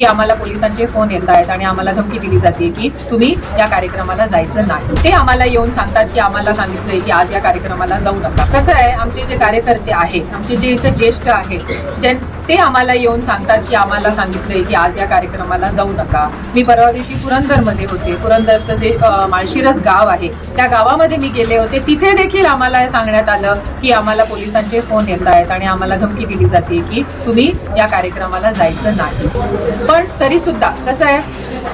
की आम्हाला पोलिसांचे फोन येत आहेत आणि आम्हाला धमकी दिली जाते की तुम्ही या कार्यक्रमाला जायचं नाही. ते आम्हाला येऊन सांगतात की आम्हाला सांगितलंय की आज या कार्यक्रमाला जाऊ नका. कसं आहे आमचे जे कार्यकर्ते आहेत आमचे जे इथं ज्येष्ठ आहेत जे ते आम्हाला येऊन सांगतात की आम्हाला सांगितलंय की आज या कार्यक्रमाला जाऊ नका. मी परवा दिवशी पुरंदरमध्ये होते. पुरंदरचं जे माळशिरस गाव आहे त्या गावामध्ये मी गेले होते. तिथे देखील आम्हाला सांगण्यात आलं की आम्हाला पोलिसांचे फोन येत आहेत आणि आम्हाला धमकी दिली जाते की तुम्ही या कार्यक्रमाला जायचं नाही. पण तरी सुद्धा कसं आहे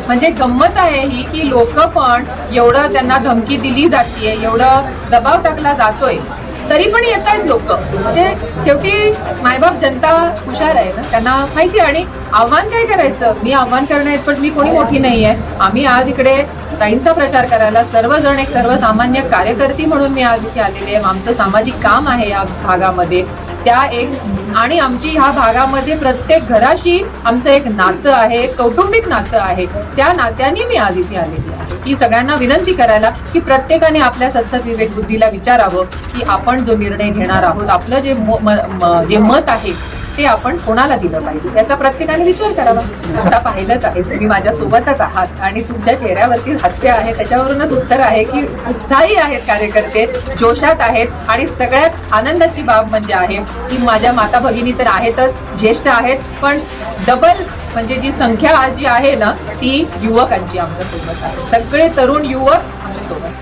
म्हणजे गंमत आहे ही की लोक पण एवढं त्यांना धमकी दिली जाते एवढं दबाव टाकला जातोय तरी पण येत आहेत लोक. म्हणजे शेवटी मायबाप जनता हुशार आहे ना त्यांना माहिती आणि आव्हान काय करायचं? मी आव्हान करणार पण मी कोणी मोठी नाही आहे. आम्ही आज इकडे ताईंचा प्रचार करायला सर्वजण एक सर्वसामान्य कार्यकर्ती म्हणून मी आज इथे आलेली आहे. आमचं सामाजिक काम आहे या भागामध्ये. त्या एक आणि आमची ह्या भागामध्ये प्रत्येक घराशी आमचं एक नातं आहे एक कौटुंबिक नातं आहे. त्या नात्याने मी आज इथे आलेली आहे. की सगळ्यांना विनंती करायला की प्रत्येकाने आपल्या सत्सद विवेक बुद्धीला विचारावं की आपण जो निर्णय घेणार आहोत आपलं जे म- जे मत आहे ते आपण कोणाला दिलं पाहिजे? याचा प्रत्येकाने विचार करावा. आता पाहिलंच आहे तुम्ही माझ्या सोबतच आहात आणि तुमच्या चेहऱ्यावरती हास्य आहे त्याच्यावरूनच उत्तर आहे की उत्साही आहेत कार्यकर्ते जोशात आहेत आणि सगळ्यात आनंदाची बाब म्हणजे आहे की माझ्या माता भगिनी तर आहेतच ज्येष्ठ आहेत पण डबल म्हणजे जी संख्या आज जी आहे ना ती युवकांची आमच्यासोबत आहे. सगळे तरुण युवक आमच्यासोबत